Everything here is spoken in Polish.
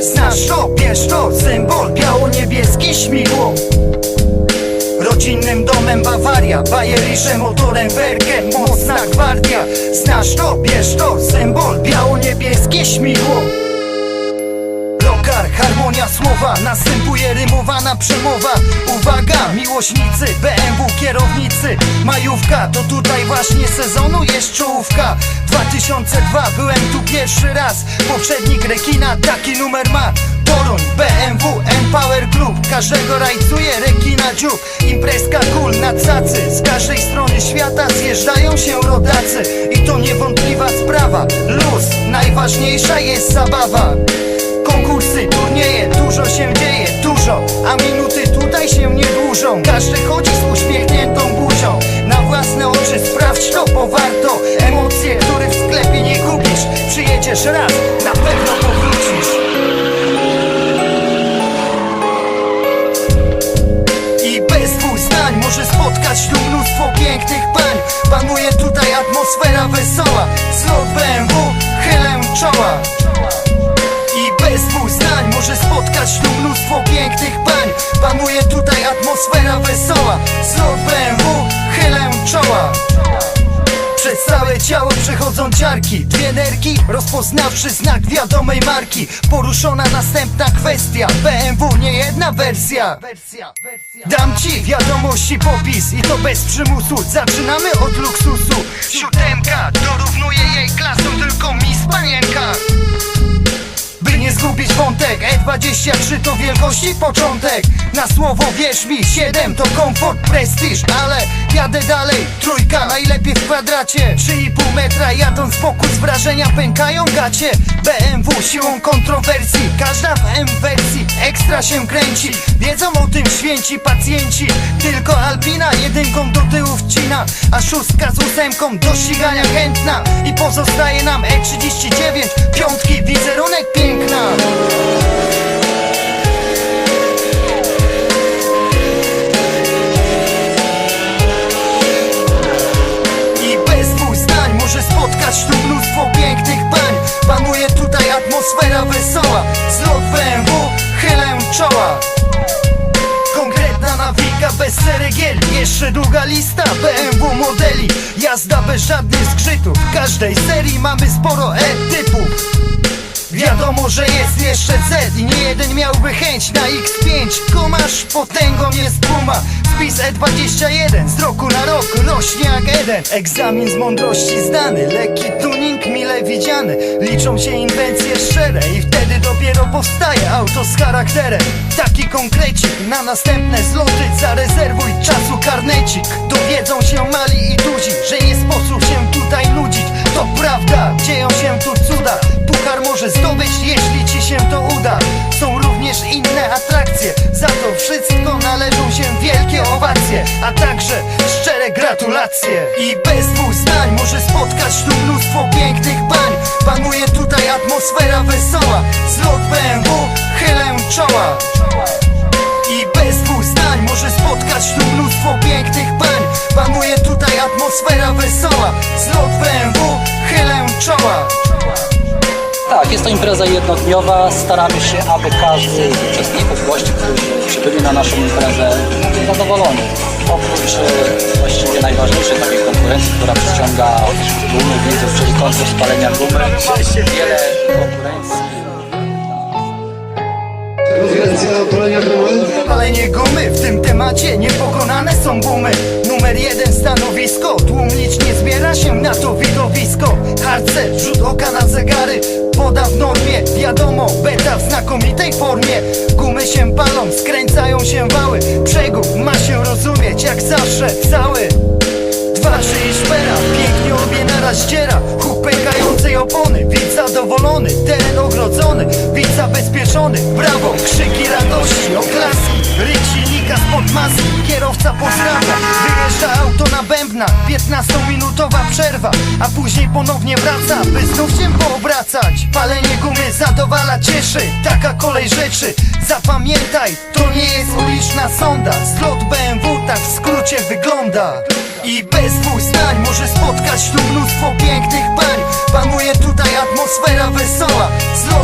Znasz to, bierz to Symbol biało-niebieski śmigło. Rodzinnym domem Bawaria Bajerisze motorem Werkem Mocna gwardia. Znasz to, bierz to Symbol biało-niebieski śmigło harmonia słowa Następuje rymowana przemowa. Uwaga, miłośnicy BMW kierownicy. Majówka, to tutaj właśnie sezonu jest czołówka. 2002, byłem tu pierwszy raz. Poprzednik rekina taki numer ma. Toruń, BMW, Empower Club. Każdego rajcuje rekina dziób. Imprezka cool na cacy. Z każdej strony świata zjeżdżają się rodacy. I to niewątpliwa sprawa. Luz, najważniejsza jest zabawa Konkursy, turnieje, dużo się dzieje, dużo A minuty tutaj się nie dłużą. Każdy chodzi z uśmiechniętą buzią. Na własne oczy sprawdź to, bo warto Emocje, których w sklepie nie kupisz Przyjedziesz raz, na pewno powrócisz. I bez dwóch zdań może spotkać tu mnóstwo pięknych pań. Panuje tutaj atmosfera wesoła. Zlot BMW, chylę czoła ciało przechodzą ciarki. Dwie nerki, rozpoznawszy znak wiadomej marki. Poruszona następna kwestia. BMW nie jedna wersja. Dam ci wiadomości popis i to bez przymusu. Zaczynamy od luksusu 23 to wielkość i początek. Na słowo wierz mi 7 to komfort, prestiż Ale jadę dalej, trójka najlepiej w kwadracie. 3,5 metra jadąc z boku z wrażenia pękają gacie. BMW siłą kontrowersji Każda w M wersji ekstra się kręci. Wiedzą o tym święci pacjenci Tylko Alpina jedynką do tyłu wcina A szóstka z ósemką do ścigania chętna. I pozostaje nam E39 Piątki wizerunek piękna. Czoła. Konkretna nawika bez ceregieli Jeszcze długa lista BMW modeli. Jazda bez żadnych zgrzytów W każdej serii mamy sporo E-typów. Wiadomo, że jest jeszcze Z i nie jeden miałby chęć na X5 Kumasz potęgą jest puma Spis E21 z roku na rok rośnie jak jeden Egzamin z mądrości zdany. Lekki tuning mile widziany. Liczą się inwencje szczere I wtedy dopiero powstaje auto z charakterem. Taki konkrecik na następne zloty Zarezerwuj czasu karnecik. Dowiedzą się mali i duzi Że nie sposób się tutaj nudzić. To prawda, dzieją się tu cuda. Puchar może zdobyć, jeśli ci się to uda. Są również inne atrakcje. Za to wszystko należą A także szczere gratulacje. I bez dwóch zdań może spotkać tu mnóstwo pięknych pań. Panuje tutaj atmosfera wesoła Zlot Tak, jest to impreza jednodniowa. Staramy się, aby każdy z uczestników, gości, którzy przybyli na naszą imprezę, był zadowolony. Oprócz e, właściwie najważniejszej takiej konkurencji, która przyciąga tłumy widzów, czyli konkurs spalenia gumy, wiele konkurencji. Konferencja palenia gumy. Palenie gumy w tym temacie niepokonane są bumy. Numer jeden stanowisko Tłum licznie zbiera się na to widowisko. Harce, rzut oka na zegary Woda w normie, wiadomo Beta w znakomitej formie. Gumy się palą, skręcają się wały. Przegub ma się rozumieć jak zawsze cały. Dwa, trzy i szpera, pięknie obie naraz ściera. Huk pękającej opony, widz zadowolony Teren ogrodzony, widz zabezpieczony Brawo, krzyki radości, oklaski Ryk silnika spod maski, kierowca pozdrawia Wyjeżdża auto na bębna, 15-minutowa przerwa A później ponownie wraca, by znów się poobracać. Palenie gumy zadowala, cieszy, taka kolej rzeczy. Zapamiętaj, to nie jest uliczna sonda Zlot BMW skrócie wygląda. I bez dwóch zdań może spotkać tu mnóstwo pięknych pań. Panuje tutaj atmosfera wesoła. Zlot